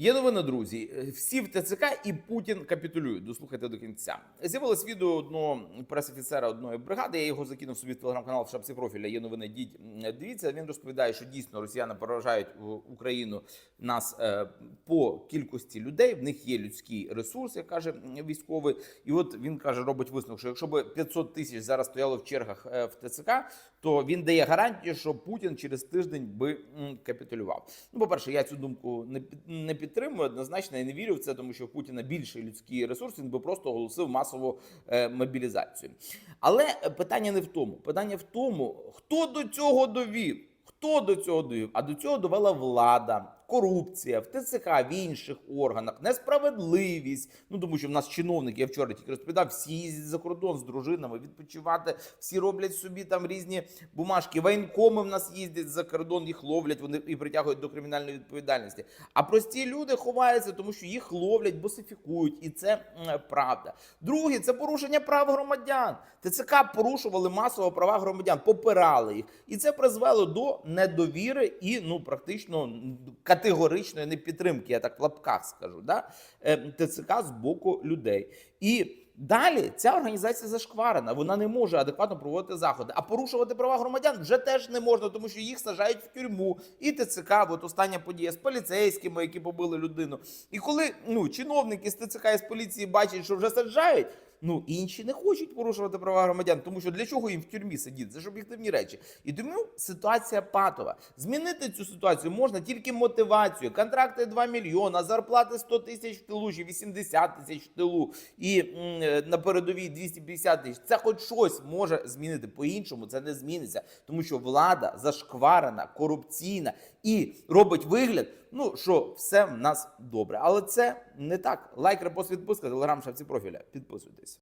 Є новина, друзі. Всі в ТЦК і Путін капітулюють. Дослухайте до кінця. З'явилось відео одного пресофіцера одної бригади. Я його закинув собі в телеграм-канал в шапці профіля. Є новини. Дідь дивіться. Він розповідає, що дійсно росіяни поражають Україну нас е, по кількості людей. В них є людський ресурс, як каже військовий. І от він каже, робить висновок, що якщо б 500 тисяч зараз стояло в чергах е, в ТЦК, то він дає гарантію, що Путін через тиждень би капітулював. Ну, по-перше, я цю думку не під- не підтримую однозначно. Я не вірю в це, тому що в Путіна більше людський ресурс. Він би просто оголосив масову е, мобілізацію. Але е, питання не в тому. Питання в тому, хто до цього довів. Хто до цього довів? А до цього довела влада, корупція в ТЦК, в інших органах, несправедливість. Ну тому що в нас чиновники, я вчора тільки розповідав, всі їздять за кордон з дружинами відпочивати, всі роблять собі там різні бумажки. Воєнкоми в нас їздять за кордон, їх ловлять, вони і притягують до кримінальної відповідальності. А прості люди ховаються, тому що їх ловлять, босифікують, і це правда. Друге, це порушення прав громадян. ТЦК порушували масово права громадян, попирали їх, і це призвело до недовіри і ну практично м, категоричної непідтримки. Я так в лапках скажу, да? е, ТЦК з боку людей. І далі ця організація зашкварена. Вона не може адекватно проводити заходи. А порушувати права громадян вже теж не можна, тому що їх сажають в тюрму. І ТЦК, от остання подія з поліцейськими, які побили людину. І коли ну чиновники з ТЦК і з поліції бачать, що вже саджають. Ну, інші не хочуть порушувати права громадян, тому що для чого їм в тюрмі сидіти? Це ж об'єктивні речі. І тому ситуація патова. Змінити цю ситуацію можна тільки мотивацією. Контракти 2 мільйона, зарплати 100 тисяч в тилу, чи 80 тисяч в тилу, і на передовій 250 тисяч. Це хоч щось може змінити. По-іншому це не зміниться, тому що влада зашкварена, корупційна і робить вигляд, ну що все в нас добре. Але це не так. Лайк, репост, відписка, телеграм, шапці профіля. Підписуйтесь.